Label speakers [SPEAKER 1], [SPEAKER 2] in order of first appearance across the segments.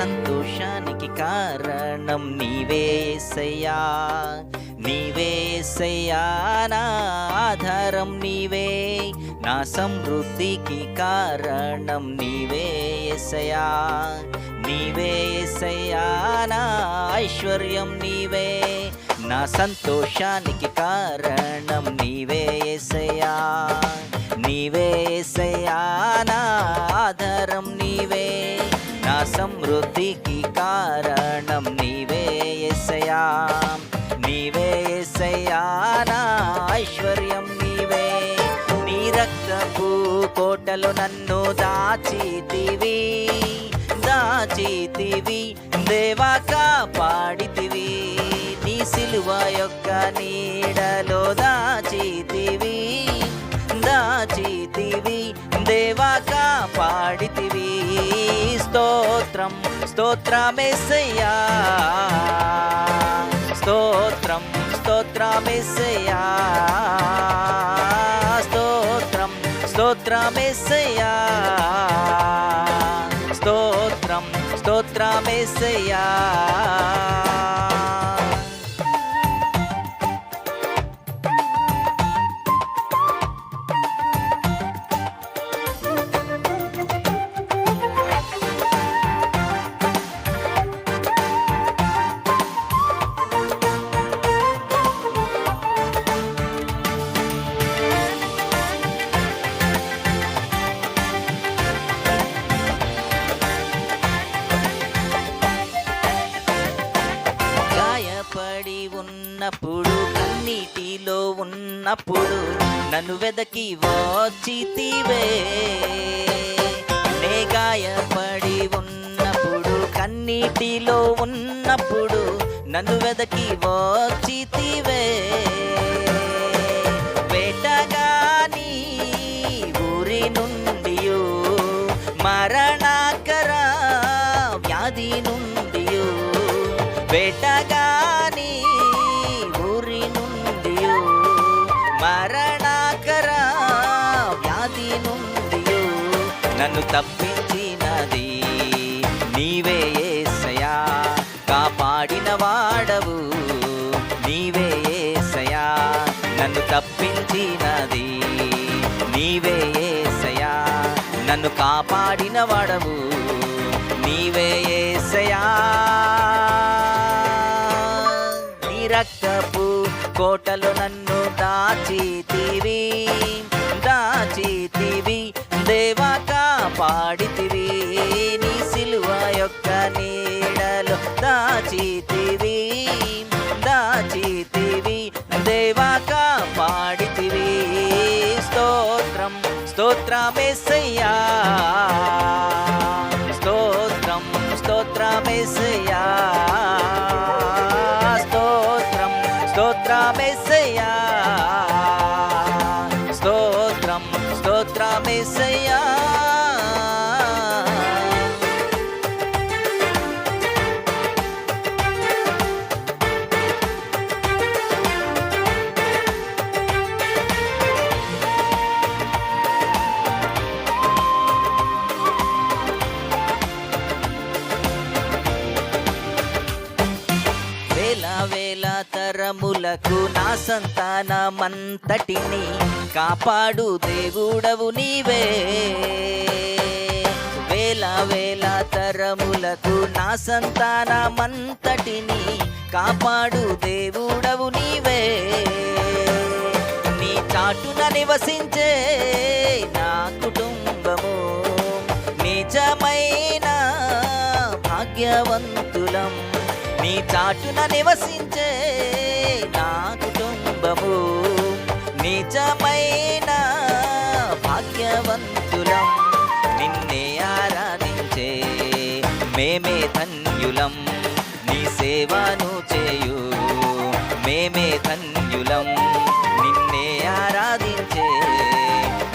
[SPEAKER 1] సంతోషానికి కారణం నీవేసయ్యా నీవేసయ్యా నా ఆధారం నీవే. నా సమృద్ధికి కారణం నీవేసయ్యా నీవేసయ్యా నా ఐశ్వర్యం నీవే. నా సంతోషానికి కారణం నీవేసయ్యా నీవేసయ్యా నా ఆధారం నీవే నా సమృద్ధికి కారణం నీవే నీవేసయ్యా నా ఐశ్వర్యం నీవే. నీ రక్తపు కోటలు నన్ను దాచితివి దాచితివి దేవా కాపాడితివి. నీ సిలువ యొక్క నీడలో దాచితివి పాడితివి. స్తోత్రం స్తోత్రమేసయ్యా. స్తోత్రం స్తోత్రమేసయ్యా. స్తోత్రం స్తోత్రమేసయ్యా. స్తోత్రం స్తోత్రమేసయ్యా. ఉన్నప్పుడు నన్ను వెదకి వచ్చితివే. నే గాయపడి ఉన్నప్పుడు కన్నీటిలో ఉన్నప్పుడు నన్ను వెదకి వచ్చితివే. వేటగాని ఊరి నుండి మరణాకర వ్యాధి నుండి వేటగా నన్ను తప్పించినది నీవే ఏసయా కాపాడిన వాడవు. నీవే ఏసయా నన్ను తప్పించినది నీవే ఏసయా నన్ను కాపాడిన వాడవు. నీవే ఏసయా నీ రక్తపు కోటలో నన్ను దాచితివి దాచితివి. దేవా కాపాడితివి నీ సిలువ యొక్క నీడలో దాచితివి దాచితివి. దేవా కాపాడితివి స్తోత్రం స్తోత్రమేసయ్యా. స్తోత్రం స్తోత్రమేసయ్యా. తరములకు నా సంతానమంతటిని కాపాడు దేవుడవు నీవే. వేల వేల తరములకు నా సంతానమంతటిని కాపాడు దేవుడవు నీవే. నీ చాటున నివసించే నా కుటుంబము నిజమైన భాగ్యవంతులం. నీ చాటున నివసించే నా నిజమైన భాగ్యవంతులం. నిన్నే ఆరాధించే మేమే ధన్యులం. నీ సేవను చేయు మేమే ధన్యులం. నిన్నే ఆరాధించే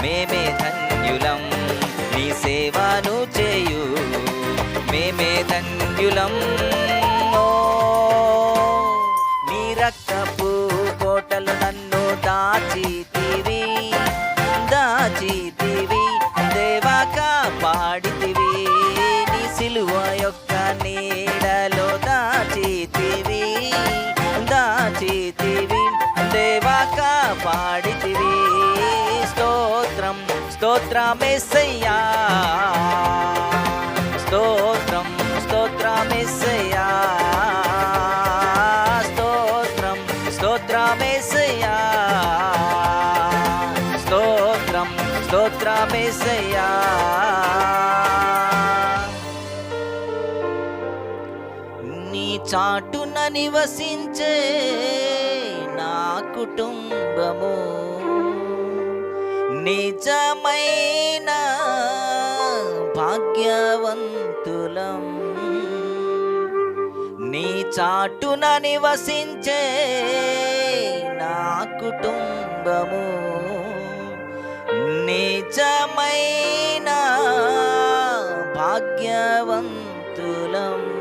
[SPEAKER 1] మేమే ధన్యులం. నీ సేవను చేయు మేమే ధన్యులం. నీ రక్తపు తోటలు నన్ను దాచితివి దాచితివి దేవా కాపాడితివి నీ సిలువ యొక్క నీడలో దాచితివి దాచితివి దేవా కాపాడితివి స్తోత్రం స్తోత్రమే సయ్యా చాటున నివసించే నా కుటుంబము. నిజమైన భాగ్యవంతులం. నీ చాటున నివసించే నా కుటుంబము. నిజమైన భాగ్యవంతులం.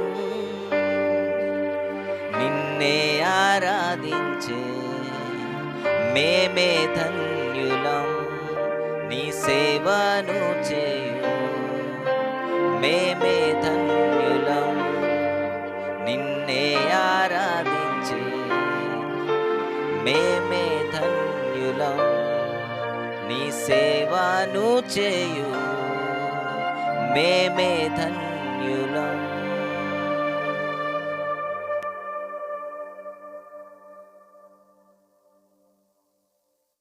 [SPEAKER 1] మేమే ధన్యులం నీ సేవను చేయు. మేమే ధన్యులం నిన్నే ఆరాధించే. మేమే ధన్యులం నీ సేవను చేయు. మేమే ధన్యులం